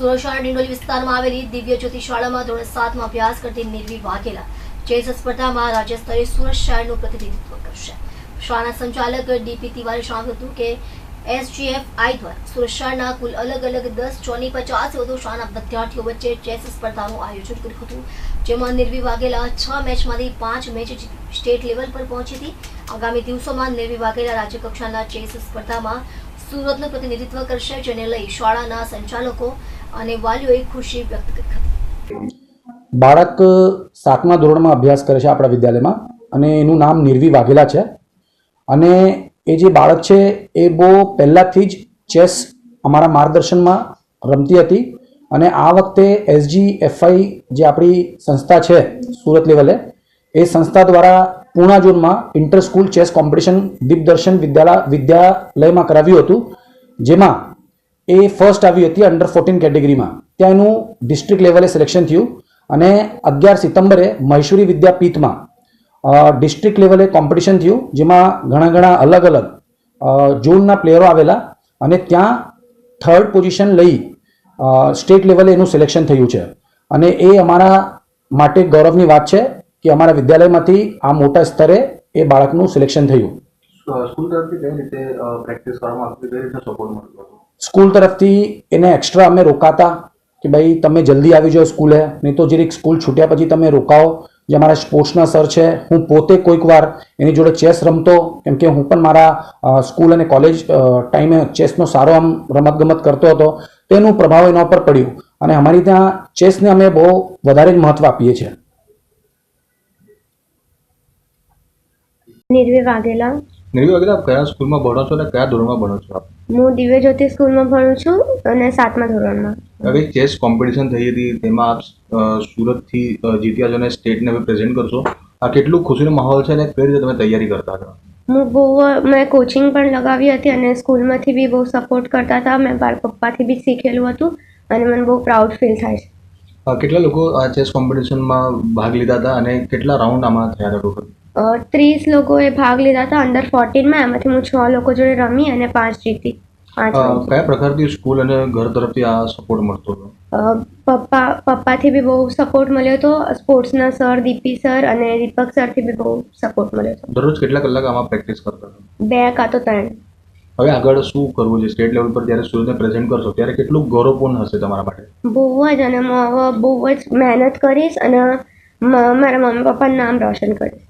સુરક્ષા ડિંડોલી વિસ્તારમાં આવેલી દિવ્ય જ્યોતિ શાળામાં ધોરણ સાતમાં અભ્યાસ કરતી નિર્વી વાઘેલા ચેસ સ્પર્ધામાં રાજ્ય સ્તરે સુરત શહેરનું પ્રતિનિધિત્વ કરશે. શાળાના સંચાલક ડીપી તિવારી જણાવ્યું હતું કે એસજીએફઆઈ દ્વારા સુરત શહેરના કુલ અલગ અલગ દસ ચોની પચાસ વધુ શાળાના વિદ્યાર્થીઓ વચ્ચે ચેસ સ્પર્ધાનું આયોજન કર્યું હતું, જેમાં નિર્વી વાઘેલા છ મેચમાંથી પાંચ મેચ સ્ટેટ લેવલ પર પહોંચી હતી. આગામી દિવસોમાં નિર્વી વાઘેલા રાજ્ય કક્ષાના ચેસ સ્પર્ધામાં સુરતનું પ્રતિનિધિત્વ કરશે, જેને લઈ શાળાના સંચાલકો અને વાલીઓએ ખુશી વ્યક્ત કરી. બાળક સાતમા ધોરણમાં અભ્યાસ કરે છે આપણા વિદ્યાલયમાં અને એનું નામ નિર્વી વાઘેલા છે. અને એ જે બાળક છે એ બહુ પહેલાંથી જ ચેસ અમારા માર્ગદર્શનમાં રમતી હતી અને આ વખતે એસજી એફઆઈ જે આપણી સંસ્થા છે સુરત લેવલે, એ સંસ્થા દ્વારા પૂણા ઝોનમાં inter school chess competition Deepdarshan Vidyalaya વિદ્યાલયમાં કરાવ્યું હતું. જેમાં એ ફર્સ્ટ આવી હતી અંડર ફોર્ટીન કેટેગરીમાં ત્યાં એનું ડિસ્ટ્રિક્ટ લેવલે સિલેક્શન થયું અને અગિયાર સિતમ્બરે મૈસૂરી વિદ્યાપીઠમાં ડિસ્ટ્રિક્ટ લેવલે કોમ્પિટિશન થયું, જેમાં ઘણા ઘણા અલગ અલગ ઝોનના પ્લેયરો આવેલા અને ત્યાં થર્ડ પોઝિશન લઈ સ્ટેટ લેવલે એનું સિલેક્શન થયું છે. અને એ અમારા માટે ગૌરવની વાત છે કે અમારા વિદ્યાલયમાંથી આ મોટા સ્તરે એ બાળકનું સિલેક્શન થયું. સ્કૂલ તરફથી કઈ રીતે પ્રેક્ટિસ કરવામાં આવતી કઈ રીતે સપોર્ટ મળતો હતો? સ્કૂલ તરફથી એને એક્સ્ટ્રા અમે રોકાતા કે ભાઈ તમે જલ્દી આવી જાઓ સ્કૂલે. નહીં તો જરીક સ્કૂલ છૂટ્યા પછી તમે રોકાઓ. જે અમારા સ્પોર્ટ્સના સર છે, હું પોતે કોઈક વાર એની જોડે ચેસ રમતો, કેમ કે હું પણ મારા સ્કૂલ અને કોલેજ ટાઈમે ચેસનો સારો આમ રમતગમત કરતો હતો. તેનું પ્રભાવ એના ઉપર પડ્યું. અને અમારી ત્યાં ચેસને અમે બહુ વધારે જ મહત્ત્વ આપીએ છીએ. નિર્વે વાઘેલા. નિર્વી વગેરે આપ કયા સ્કૂલમાં ભણો છો અને કયા ધોરણમાં ભણો છો આપ? હું દિવ્ય જ્યોતિ સ્કૂલમાં ભણું છું અને સાતમા ધોરણમાં. હવે ચેસ કોમ્પિટિશન થઈ હતી તેમાં આપ સુરતથી જીત્યા છો અને સ્ટેટને હવે પ્રેઝન્ટ કરશો. આ કેટલું ખુશીનો માહોલ છે અને કઈ રીતે તમે તૈયારી કરતા હતા હું બહુ મેં કોચિંગ પણ લગાવી હતી અને સ્કૂલમાંથી બી બહુ સપોર્ટ કરતા હતા. મેં મારા પપ્પાથી બી શીખેલું હતું અને મને બહુ પ્રાઉડ ફીલ થાય છે. કેટલા લોકો આ ચેસ કોમ્પિટિશનમાં ભાગ લીધા હતા અને કેટલા રાઉન્ડ આમાં થયા હતા ટોટલ ત્રીસ લોકોએ ભાગ લીધા હતા અંડર ફોર્ટીનમાં એમાંથી હું છ લોકો જોડે રમી અને પાંચ જીતી. કયા પ્રકારથી સ્કૂલ અને ઘર તરફથી આ સપોર્ટ મળતો હતો? પપ્પા પપ્પાથી બી બહુ સપોર્ટ મળ્યો હતો. સ્પોર્ટ્સના સર દીપી સર અને દીપક સરથી બી બહુ સપોર્ટ મળ્યો હતો. દરરોજ કેટલા કલાક આમાં પ્રેક્ટિસ કરતા હતા? બે કાં તો ત્રણ. હવે આગળ શું કરવું છે? સ્ટેટ લેવલ પર જ્યારે સુરતને પ્રેઝન્ટ કરશો ત્યારે કેટલું ગૌરવપૂર્ણ હશે તમારા માટે? બહુ જ અને હું હવે બહુ જ મહેનત કરીશ અને મારા મમ્મી પપ્પાનું નામ રોશન કરીશ.